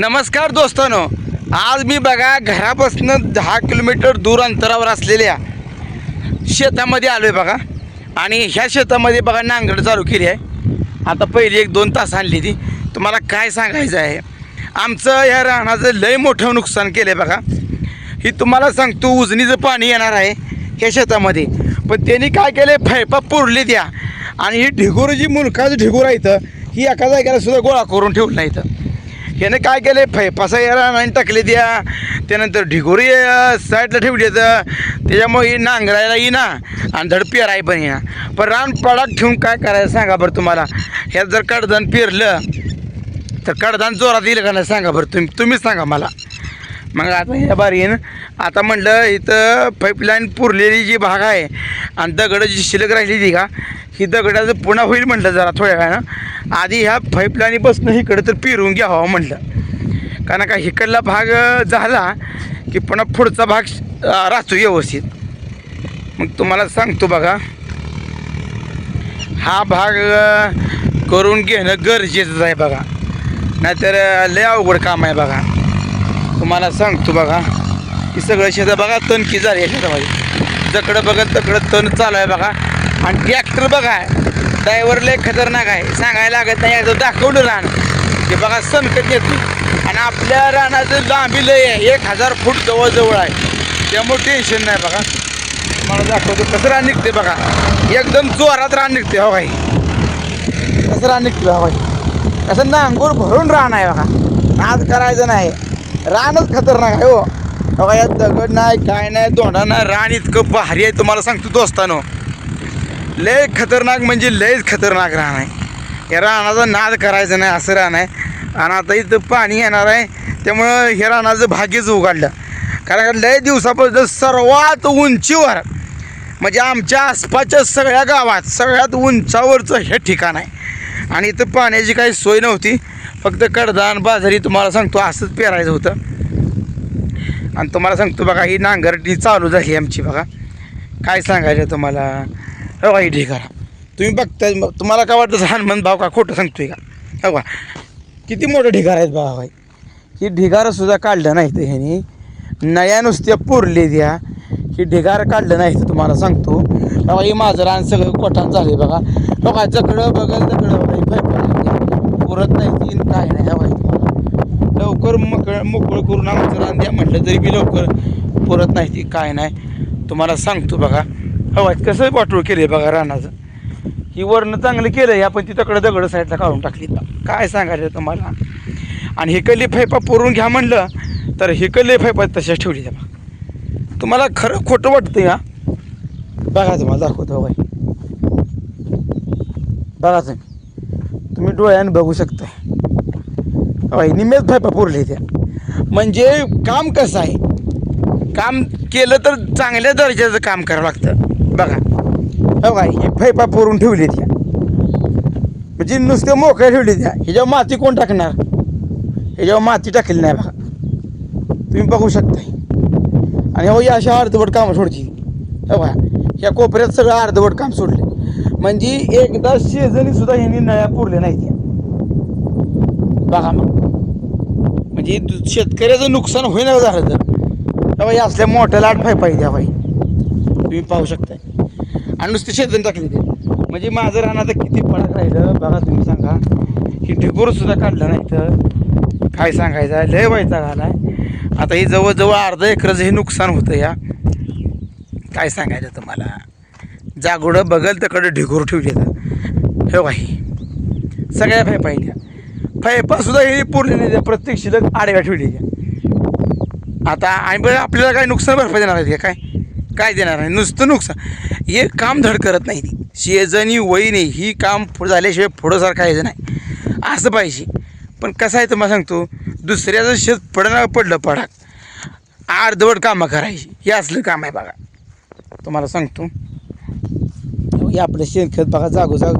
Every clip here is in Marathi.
नमस्कार दोस्तानो. आज मी बघा घरापासून दहा किलोमीटर दूर अंतरावर असलेल्या शेतामध्ये आलो आहे बघा. आणि ह्या शेतामध्ये बघा नांगरट चालू केली आहे. आता पहिली एक दोन तास आणली ती. तुम्हाला काय सांगायचं आहे? आमचं या रानाचं लय मोठं नुकसान केलं आहे बघा. ही तुम्हाला सांगतो उजनीचं पाणी येणार आहे ह्या शेतामध्ये. पण त्यांनी काय केलं आहे फैपा पुरली द्या आणि ही ढिगोर जी मुलकाचं ढिगोर आहे इथं ही एका जागेला सुद्धा गोळा करून ठेवलं नाही इथं. ह्याने काय केलं? आहे फैपासा याला नाही टाकले द्या त्यानंतर ढिगोरी साईडला ठेवली तर त्याच्यामुळे ही नांगरायला येईना आणि धड पेराय पण येईना पण रान पडाक ठेवून काय करायचं सांगा बरं तुम्हाला? ह्यात जर कडधान पेरलं तर कडधान जोरात येईल का नाही सांगा बरं तुम्ही? तुम्हीच सांगा मला. मग आता ह्या बारीन आता म्हटलं इथं पाईपलाईन पुरलेली जी भाग आहे आणि दगडं जी शिल्लक राहिली ती का ही दगडाचं पुन्हा होईल म्हटलं जरा थोड्या वेळानं. आधी ह्या पाईपलाईनी बसणं इकडं तर पिरून घ्यावं म्हटलं कारण का इकडला भाग झाला की पुन्हा पुढचा भाग राहतो व्यवस्थित. मग तुम्हाला सांगतो बघा. हा भाग करून घेणं गरजेचंच आहे बघा. नाहीतर लय अवघड काम आहे बघा. तुम्हाला सांगतो बघा. की सगळं शेतं बघा तणकी झाली आहे शेतामध्ये. जकडं बघत तकडं तण चालू आहे बघा. आणि ट्रॅक्टर बघा ड्रायव्हर लय खतरनाक आहे. सांगायला लागत नाही याचं दाखवलं रान. ते बघा सनकत येते आणि आपल्या रानाचं लांबी लय आहे. एक हजार फूट जवळजवळ आहे. त्यामुळे टेन्शन नाही बघा. मला दाखवतो कसं रान निघते बघा. एकदम जोरात रान निघते हो काही कसं रान निघते हो काही असं नांगूर भरून रान आहे बघा. नाद करायचं नाही. रानच खतरनाक आहे हो. बघा यात दगड नाही काय नाही दोंडा नाही रान इतकं भारी आहे. तुम्हाला सांगतो दोस्तानो. लय खतरनाक म्हणजे लयच खतरनाक राहणं आहे. या रानाचा नाद करायचा नाही असं राहणं आहे. आणि आता इथं पाणी येणार आहे त्यामुळं हे रानाचं भाग्यच उघडलं. कारण का लय दिवसापासून सर्वात उंचीवर म्हणजे आमच्या आसपासच्या सगळ्या गावात सगळ्यात उंचावरचं हे ठिकाण आहे. आणि इथं पाण्याची काही सोय नव्हती फक्त कडधान बाजारी तुम्हाला सांगतो असंच पेरायचं होतं. आणि तुम्हाला सांगतो बघा ही नांगरटी चालू झाली आमची बघा. काय सांगायचं तुम्हाला? हो बघा ही तुम्ही बघताय मग तुम्हाला काय वाटतं हनुमान भाव का खोटं सांगतोय का? हो बघा किती मोठं ढिगार आहेत बघा भाई ही ढिगारंसुद्धा काढलं नाही तर ह्यानी. नया नुसत्या पुरले द्या ही ढिगार काढलं नाही तर तुम्हाला सांगतो. बाबा ही माझं रान सगळं कोठात झाले बघा. बघा जकडं बघा. जकडं बघा ही पुरत नाही तीन काय नाही. हवाय तुम्हाला लवकर मोकळ मोकळं करून आमचं रान द्या म्हटलं तरी बी लवकर पुरत नाही ती काय नाही. तुम्हाला सांगतो बघा. हो, हवाय कसं वाटोळ केलं आहे बघा रानाचं. ही वर्ण चांगलं केलं आहे आपण तिथकडं दगड साईडला काढून टाकली काय सांगायचं तुम्हाला? आणि हिकडली फैपा पुरून घ्या म्हणलं तर हिकडली फैपा तशाच ठेवली त्या बघा. तुम्हाला खरं खोटं वाटतं का बघा तुम्हाला दाखवतो हो बाई. बघा तुम्ही. तुम्ही डोळ्यानं बघू शकता हो बाई निम्मेच फैपा पुरले त्या. म्हणजे काम कसं आहे? काम केलं तर चांगल्या दर्जाचं काम करावं लागतं. बघा. हो काय ही फैपा पुरून ठेवली त्या म्हणजे नुसतं मोकळ्या ठेवली त्या ह्याच्यावर माती कोण टाकणार? ह्याच्यावर माती टाकली नाही बघा. तुम्ही बघू शकता आणि हो या अशा अर्धवट कामं सोडची हो का या कोपऱ्यात सगळं अर्धवट काम सोडले म्हणजे एकदा शेजणी सुद्धा ह्यांनी नळ्या पुरल्या नाहीत बघा मग. म्हणजे दु- शेतकऱ्याचं नुकसान होईना झालं तर. तेव्हा असल्या मोठ्या लाट फाय पाहिजे द्या बाई. तुम्ही पाहू शकताय. आणि नुसते शेतून टाकले ते. म्हणजे माझं राहणं आता किती पडक राहिलं बघा तुम्ही सांगा. ही ढिगोर सुद्धा काढलं नाही तर काय सांगायचं आहे? लय व्हायचा घालाय आता ही जवळजवळ अर्ध एकरचं हे नुकसान होतं या. काय सांगायचं तुम्हाला? जागोडं बघल तकडं ढिगूर ठेवलेलं. तर हे वाही सगळ्या फै पाहिल्या. फैपा हे ही नाही त्या प्रत्येक शिल्लक आडव्या ठेवली आता आणि बरं आपल्याला काय नुकसान भरपाई देणार आहे काय? काय देणार आहे? नुसतं नुकसान. हे काम धड करत नाही ती. शेजणी वहिनी ही काम पुढं झाल्याशिवाय पुढं सारखायचं नाही. असं पाहिजे. पण कसं आहे तुम्हाला सांगतो दुसऱ्याचं शेत पडणार पडलं पडाक. अर्धवट कामं करायची. हे असलं काम आहे बघा. तुम्हाला सांगतो. हे आपलं शेणखत बघा जागोजाग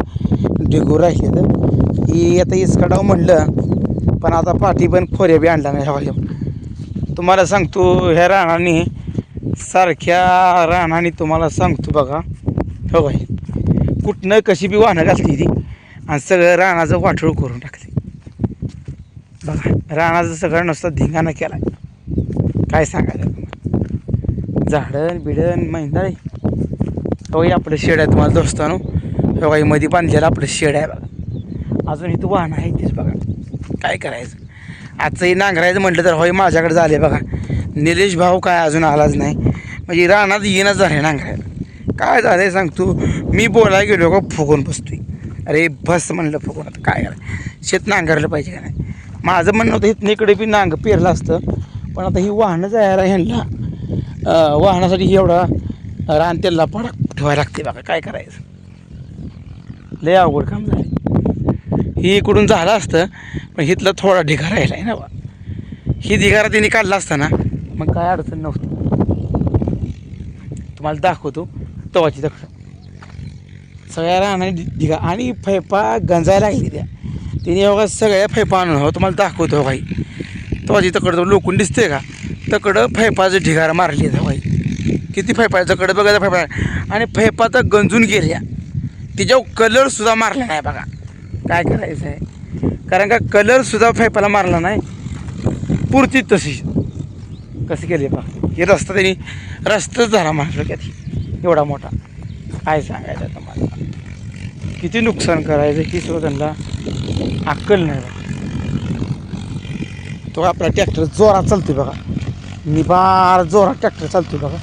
ढिगूर राहिले तर ही आता इसकडाव म्हणलं पण आता पाठी पण खोऱ्या बी आणला नाही हवा तुम्हाला सांगतो ह्या राणाने सारख्या रानाने तुम्हाला सांगतो बघा. हो बाई. कुठनं कशी बी वाहनं घातली ती आणि सगळं रानाचं वाटोळ करून टाकली. बघा रानाचं सगळं नुसतं धिंगाणा केला काय सांगायचं तुम्हाला? झाडण बिडण मैंदाळे होय आपलं शेड आहे तुम्हाला दोस्तानो. हो काही मध्ये बांधलेलं आपलं शेड आहे बघा. अजून इथं वाहन आहे तेच बघा. काय करायचं? आजचंही नांगरायचं म्हटलं तर होय माझ्याकडे झाले बघा. निलेश भाऊ काय अजून आलाच नाही. म्हणजे रानात येणं झालं नांगरायला काय झालं आहे सांगतो मी बोलायला गेलो का फुगून बसतोय. अरे बस म्हणलं फुगून आता काय करा शेत नांगरलं पाहिजे का नाही? माझं म्हणणं होतं इथनं इकडे बी नांग पेरलं असतं पण आता ही वाहनं जायला ह्यांना वाहनासाठी एवढा रानतेला त्याला पडक ठेवायला लागते बघा काय करायचं? लय अवघड काम झालं ही इकडून झालं असतं पण हिथलं थोडा ढिगा राहिला आहे ना बा. ही ढिगारा तिने काढला असता ना मग काय अडचण नव्हती. तुम्हाला दाखवतो तवाची दखल सगळ्या राहणार ढिगा आणि फैपा गंजायला लागली त्या. तिने बघा सगळ्या फैपा आणून हवं तुम्हाला दाखवतो हो, भाई. तवाची तकडं लोकून दिसते का? तकडं फैपाचं ढिगारा मारली आहे हो, भाई. किती फैपा आहे तकडं बघायचं फैपा आणि फैपा तर गंजून गेल्या. तिच्यावर कलरसुद्धा मारला नाही बघा. काय करायचं आहे कारण का कलरसुद्धा फैपाला मारला नाही. पुरती तशी कसं केले बघा. हे रस्ता त्यांनी रस्ताच झाला महाराष्ट्रात एवढा मोठा. काय सांगायचं आता मला? किती नुकसान करायचं ही सुद्धा त्यांना अक्कल नाही तो आपला ट्रॅक्टर जोरात चालतोय बघा. निबार जोरात ट्रॅक्टर चालतोय बघा.